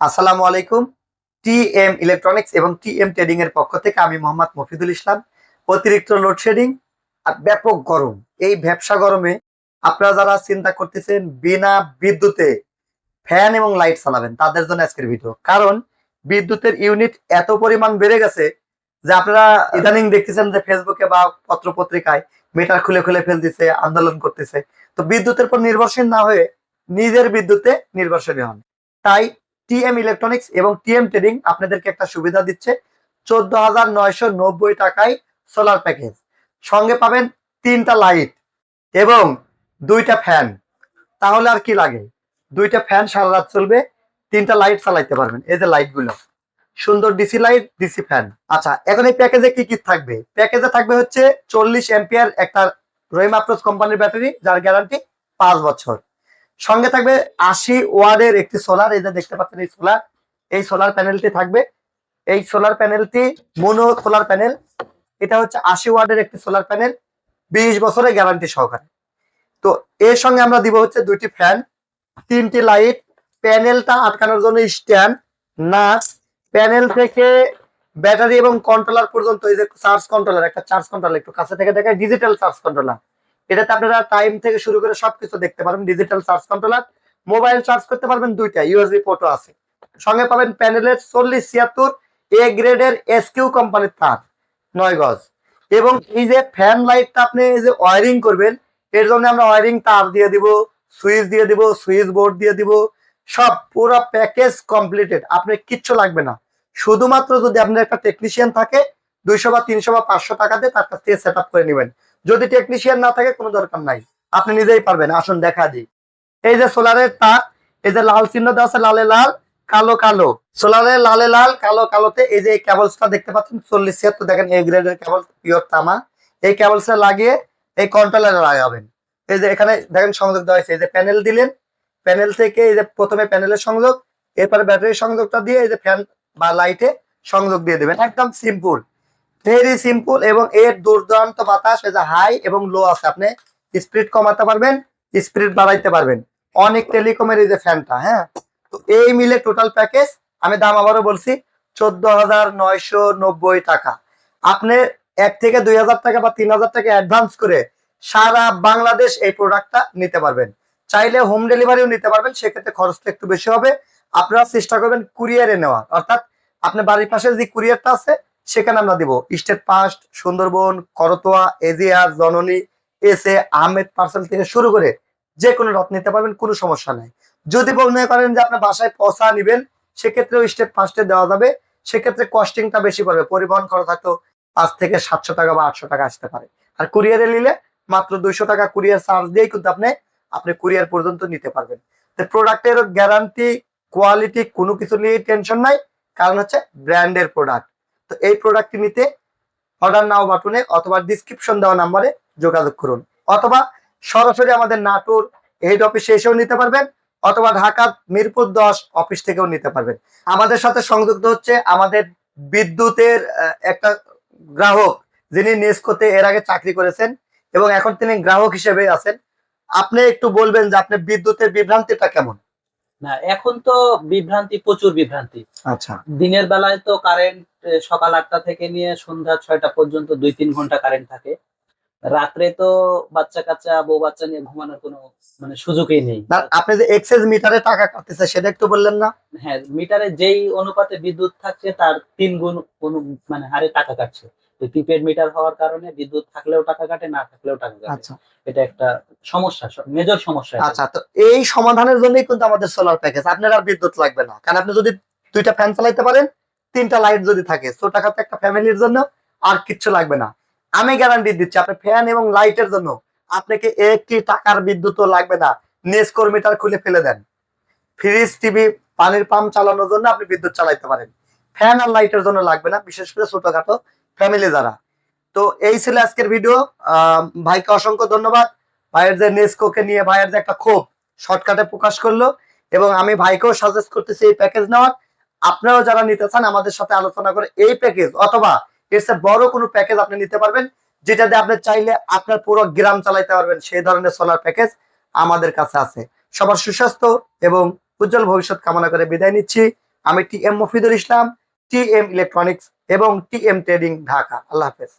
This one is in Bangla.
আসসালামু আলাইকুম। টি এম ইলেকট্রনিক্স এবং টি এম ট্রেডিং এর পক্ষ থেকে আমি মোহাম্মদ মফিদুল ইসলাম। অতিরিক্ত লোডশেডিং আর ব্যাপক গরম। এই ব্যবসা গরমে আপনারা যারা চিন্তা করতেছেন বিনা বিদ্যুতে ফ্যান এবং লাইট চালাবেন, তাদের জন্য আজকের ভিডিও কারণ বিদ্যুতের ইউনিট এত পরিমাণ বেড়ে গেছে যে আপনারা ইদানিং দেখতেছেন যে ফেসবুকে বা পত্র পত্রিকায় মিটার খুলে খুলে ফেলতেছে, আন্দোলন করতেছে। তো বিদ্যুতের উপর নির্ভরশীল না হয়ে নিজের বিদ্যুতে নির্ভরশীল হন। তাই টিএম ইলেকট্রনিক্স এবং টিএম ট্রেডিং আপনাদেরকে একটা সুবিধা দিচ্ছে। চোদ্দ হাজার নয়শো নব্বই টাকায় সোলার প্যাকেজ সঙ্গে পাবেন তিনটা লাইট এবং দুইটা ফ্যান তাহলে আর কি লাগে? দুইটা ফ্যান সারা রাত চলবে, তিনটা লাইট চালাইতে পারবেন। এই যে লাইটগুলো সুন্দর ডিসি লাইট ডিসি ফ্যান আচ্ছা এখন এই প্যাকেজে কি কি থাকবে? প্যাকেজে থাকবে হচ্ছে চল্লিশ এম্পিয়ার একটা রহিম কোম্পানির ব্যাটারি যার গ্যারান্টি পাঁচ বছর। সঙ্গে থাকবে আশি ওয়ার্ডের একটি সোলার এই যে দেখতে পাচ্ছেন এই সোলার এই সোলার প্যানেলটি থাকবে। এই সোলার প্যানেলটি মোনো সোলার প্যানেল এটা হচ্ছে আশি ওয়ার্ডের একটি সোলার প্যানেল বিশ বছরের গ্যারান্টি সহকারে। তো এর সঙ্গে আমরা দিব হচ্ছে দুইটি ফ্যান তিনটি লাইট প্যানেলটা আটকানোর জন্য স্ট্যান্ড না প্যানেল থেকে ব্যাটারি এবং কন্ট্রোলার পর্যন্ত, এই যে চার্জ কন্ট্রোলার একটা চার্জ কন্ট্রোলার একটু কাছে থেকে দেখায় ডিজিটাল চার্জ কন্ট্রোলার এটাতে আপনারা টাইম থেকে শুরু করে সবকিছু দেখতে পারবেন digital charge controller mobile charge করতে পারবেন দুইটা ইউএসবি পোর্টও আছে। সঙ্গে পাবেন প্যানেলের চল্লিশ ছিয়াত্তর এ গ্রেডের এসকিউ কোম্পানির তার, নয় গজ। এবং এই যে ফ্যান লাইটটা আপনি এই যে ওয়ারিং করবেন, এর জন্য আমরা ওয়ারিং তার দিয়ে দিব সুইচ দিয়ে দিব সুইচ বোর্ড দিয়ে দিব, সব পুরো প্যাকেজ কমপ্লিটেড আপনি কিচ্ছু লাগবে না। শুধুমাত্র যদি আপনার একটা টেকনিশিয়ান থাকে, দুইশো বা তিনশো বা পাঁচশো টাকা দিয়ে তার কাছ থেকে সেট করে নেবেন। যদি টেকনিশিয়ান না থাকে, কোনো দরকার নাই। আপনি নিজেই পারবেন, আসুন, দেখা দিই। এই যে সোলারের তার এই যে লাল চিহ্ন দেওয়া আছে, লালে লাল, কালো কালো। সোলারের লালে লাল, কালো, কালোতে এই যে কেবলসটা দেখতে পাচ্ছেন, চল্লিশ ছিয়াত্তর, দেখেন, এই গ্রেডের কেবল পিওর তামা। এই কেবলসটা লাগিয়ে এই কন্ট্রোলারে লাগাবেন। এই যে এখানে দেখেন সংযোগ দেওয়া হয়েছে, এই যে প্যানেল দিলেন। প্যানেল থেকে এই যে প্রথমে প্যানেলের সংযোগ, এরপরে ব্যাটারির সংযোগটা দিয়ে এই যে ফ্যান বা লাইটে সংযোগ দিয়ে দেবেন। একদম সিম্পল ভেরি সিম্পল এবং এর দুর্দান্ত বাতাস, এই যে হাই এবং লো আছে, আপনি স্পিড কমাতে পারবেন স্পিড বাড়াইতে পারবেন। অনেক টেলিকমের এই যে ফ্যানটা হ্যাঁ? তো এই মিলে টোটাল প্যাকেজ আমি দাম আবারও বলছি, চোদ্দ হাজার নয়শো নব্বই টাকা। আপনি এক থেকে দুই হাজার টাকা বা তিন হাজার টাকা অ্যাডভান্স করে সারা বাংলাদেশ এই প্রোডাক্টটা নিতে পারবেন। চাইলে হোম ডেলিভারিও নিতে পারবেন, সেক্ষেত্রে খরচটা একটু বেশি হবে। আপনারা চেষ্টা করবেন কুরিয়ারে নেওয়ার। অর্থাৎ আপনার বাড়ির পাশে যে কুরিয়ারটা আছে সেখানে আমরা দিব স্টেট পাস্ট, সুন্দরবন, করতোয়া এজিয়া জননী এস এ আহমেদ পার্সেল থেকে শুরু করে যে কোনো রথ নিতে পারবেন, কোনো সমস্যা নাই। যদি মনে করেন যে আপনার বাসায় পচা নিবেন, সেক্ষেত্রেও স্টেট ফার্স্টে দেওয়া যাবে। সেক্ষেত্রে কস্টিংটা বেশি পড়বে, পরিবহন খরচ হয়তো পাঁচ থেকে সাতশো টাকা বা আটশো টাকা আসতে পারে। আর কুরিয়ারে নিলে মাত্র দুইশো টাকা কুরিয়ার চার্জ দিয়েই কিন্তু আপনি আপনি কুরিয়ার পর্যন্ত নিতে পারবেন। তো প্রোডাক্টের গ্যারান্টি কোয়ালিটি কোনো কিছু নিয়ে টেনশন নাই, কারণ হচ্ছে ব্র্যান্ডের প্রোডাক্ট তো এই প্রোডাক্টটি নিতে অর্ডার নাও বাটনে অথবা ডিসক্রিপশন দেওয়া নাম্বারে যোগাযোগ করুন। অথবা সরাসরি আমাদের নাটোর হেড অফিসে এসেও নিতে পারবেন, অথবা ঢাকা মিরপুর দশ অফিস থেকেও নিতে পারবেন। আমাদের সাথে সংযুক্ত হচ্ছে আমাদের বিদ্যুতের একটা গ্রাহক, যিনি নেসকোতে এর আগে চাকরি করেছেন এবং এখন তিনি গ্রাহক হিসেবে আছেন। আপনি একটু বলবেন যে আপনি বিদ্যুতের বিভ্রান্তিটা কেমন? না এখন তো বিভ্রান্তি প্রচুর বিভ্রান্তি। আচ্ছা। দিনের বেলায় তো কারেন্ট সকাল আটটা থেকে নিয়ে সন্ধ্যা ছয়টা পর্যন্ত দুই তিন ঘণ্টা কারেন্ট থাকে। রাত্রে তো বাচ্চা কাচ্চা বউ বাচ্চা নিয়ে ঘুমানোর কোনো মানে সুযোগই নেই। আপনি যে এক্সেস মিটারে টাকা কাটতেছে সেটা একটু বললেন না? হ্যাঁ মিটারে যেই অনুপাতে বিদ্যুৎ থাকছে তার তিন গুণ অনু- মানে হারে টাকা কাটছে। প্রিপেড মিটার হওয়ার কারণে বিদ্যুৎ থাকলেও টাকা কাটে না থাকলেও টাকা কাটে। আচ্ছা। এটা একটা সমস্যা মেজর সমস্যা আচ্ছা তো এই সমাধানের জন্যই কিন্তু আমাদের সোলার প্যাকেজ আপনার আর বিদ্যুৎ লাগবে না। কারণ আপনি যদি দুইটা ফ্যান চালাইতে পারেন তিনটা লাইট যদি থাকে ছোট টাকাতে একটা ফ্যামিলির জন্য আর কিচ্ছু লাগবে না। আমি গ্যারান্টি দিচ্ছি আপনার ফ্যান এবং লাইটের জন্য আপনাকে একটি টাকার বিদ্যুৎও লাগবে না। নেসকোর মিটার খুলে ফেলে দেন। ফ্রিজ টিভি পানির পাম্প চালানোর জন্য আপনি বিদ্যুৎ চালাইতে পারেন। ফ্যান আর লাইটের জন্য লাগবে না বিশেষ করে ছোটখাটো ফ্যামিলি যারা। তো এই ছিল আজকের ভিডিও ভাইকে অসংখ্য ধন্যবাদ। ভাইয়ের যে নেসকোকে নিয়ে ভাইয়ের যে একটা ক্ষোভ শর্টকাটে প্রকাশ করল এবং আমি ভাইকেও সাজেস্ট করতেছি এই প্যাকেজ নেওয়ার। আপনারাও যারা নিতে চান আমাদের সাথে আলোচনা করে এই প্যাকেজ অথবা এর চেয়ে বড় কোনো প্যাকেজ আপনি নিতে পারবেন যেটাতে আপনি চাইলে আপনার পুরো গ্রাম চালাইতে পারবেন। সেই ধরনের সোলার প্যাকেজ আমাদের কাছে আছে। সবার সুস্বাস্থ্য এবং উজ্জ্বল ভবিষ্যৎ কামনা করে বিদায় নিচ্ছি। আমি T M Mofidul Islam T M electronics এবং টি এম ট্রেডিং ঢাকা আল্লাহ হাফেজ।